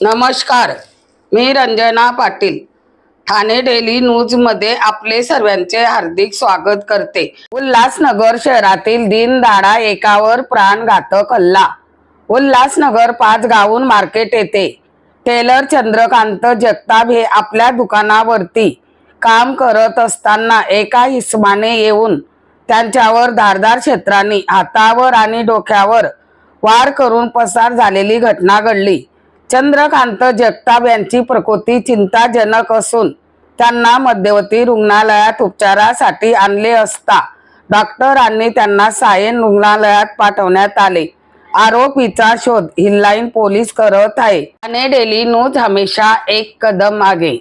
नमस्कार मी रंजना पाटील. ठाणे डेली न्यूजमध्ये आपले सर्वांचे हार्दिक स्वागत करते. उल्हासनगर शहरातील दिनदाडा एकावर प्राणघातक हल्ला. उल्हासनगर पाच गावून मार्केट येथे टेलर चंद्रकांत जगताप हे आपल्या दुकानावरती काम करत असताना एका हिस्माने येऊन त्यांच्यावर धारदार क्षेत्रांनी हातावर आणि डोक्यावर वार करून पसार झालेली घटना घडली. चंद्रकांत जगताप यांची प्रकृती चिंताजनक असून त्यांना मध्यवर्ती रुग्णालयात उपचारासाठी आणले असता डॉक्टरांनी त्यांना सायन रुग्णालयात पाठवण्यात आले. आरोपीचा शोध हिल्लाईन पोलीस करत आहे. ठाणे डेली न्यूज हमेशा एक कदम मागे.